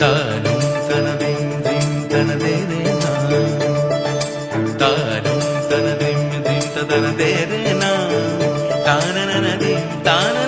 താനും തനതിം ദിം തനതേരെ താനും തനതിം ദിം തനതേരെ താനനനദിം താനനനദിം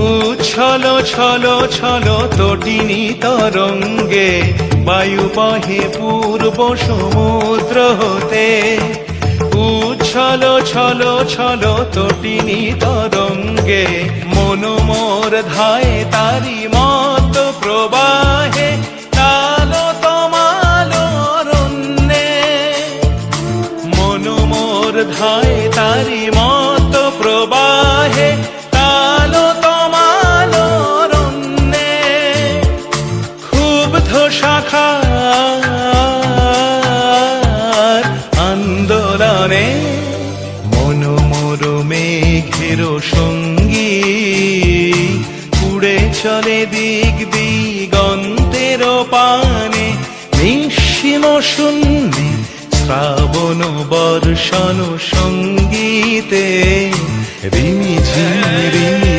উচ্ছল ছল ছল তটিনী তরঙ্গে, বায়ু বহে পূর্ব সমুদ্র হতে। উচ্ছল, ছল ছল তটিনী তরঙ্গে মনোমোর ধায় তারি মত প্রবাহে, তালো তমালো অরণ্যে মনোমোর ধায় তারি মত শাখার আন্দোলনে মনোমোর মেঘের সঙ্গী। উড়ে চলে দিক দিগন্তের পানে। নিঃসীম শূন্যে শ্রাবণ বর্ষণ সঙ্গীতে। রিমিঝিম রিমি